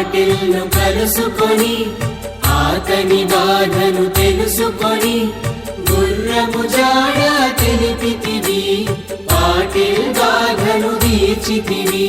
చాంద్ పాటిల్ను కలుసుకొని ఆతని బాధను తెలుసుకొని గుర్రము జాడ తెలిపితివి పాటిల్ బాధను తీర్చితివి.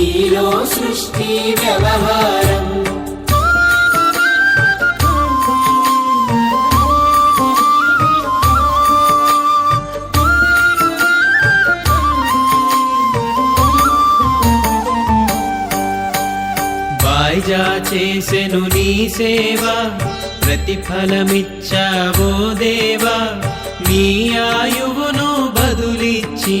నీలో సృష్టి వ్యవహారం. వాయిజా చేసెను నీ సేవ ప్రతిఫలమిచ్చావో దేవా నీ ఆయువును బదులిచ్చి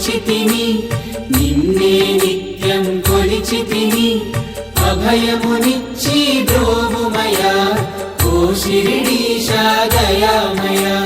కొలిచితిని నిన్నే నిత్యం కొలిచితిని అభయమునిచ్చి ద్రోవుమయా ఓ శిరిడీశా దయామయా.